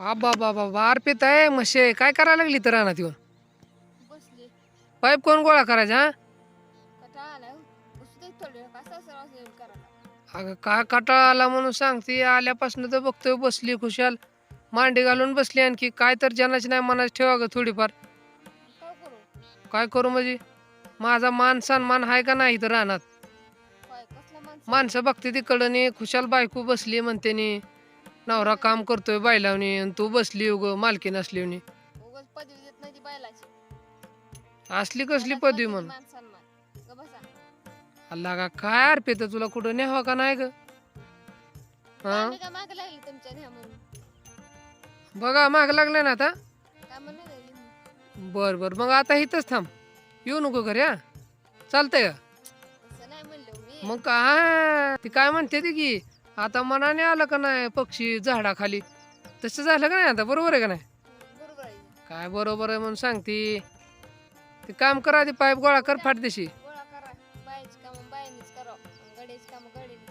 आबा बाबा बार पित आहे म्हशे काय करायला लागली तर रानात येऊन? बसले. पाईप कोण गोळा करायचा हा? कटाळा थोडे कसा करायला? अगं काय कटाळा आला म्हणून सांगते आल्यापासून तर बघतोय बसली खुशाल. मांडी घालून बसली आणखी. काय तर जनाची नाही मनाची ठेवा ग थोडीफार. काय करू? काय करू म्हणजे? माझा मान सन्मान आहे का नाही तर रानात? काय कसला माणसं माणसं बघते तिकडं खुशाल बायको बसली म्हणते नी. नवरा काम करतोय बायलावनी आणि तू बसली उग मालकी नसली उगाच पदवी देत नाही ती बायलाची. असली कसली पदवी म्हण? मान सन्मान. ग बसा. अल्ला का काय अर्पित तुला कुठं न्यावा का नाही ग? हा? का माग लागली तुमच्या न्या म्हणून? बघा माग लागलाय ना आता? काय म्हणून राहिली मी? बर बर मग आता इथंच थांब. येऊ नको घरी हा? चालतंय का तसं नाही म्हणलं मी. मग काय ती काय म्हणते ती की आता मनाने आलं का नाही पक्षी झाडाखाली? तसं झालं का नाही आता? बरोबर आहे का नाही? बरोबर आहे. काय बरोबर आहे म्हणून सांगती. ते काम करा आधी पाईप गोळा कर फाट देशी गोळा करा. बायाची कामं बायांनीच करावं. गड्याची कामं गड्यांनीच करा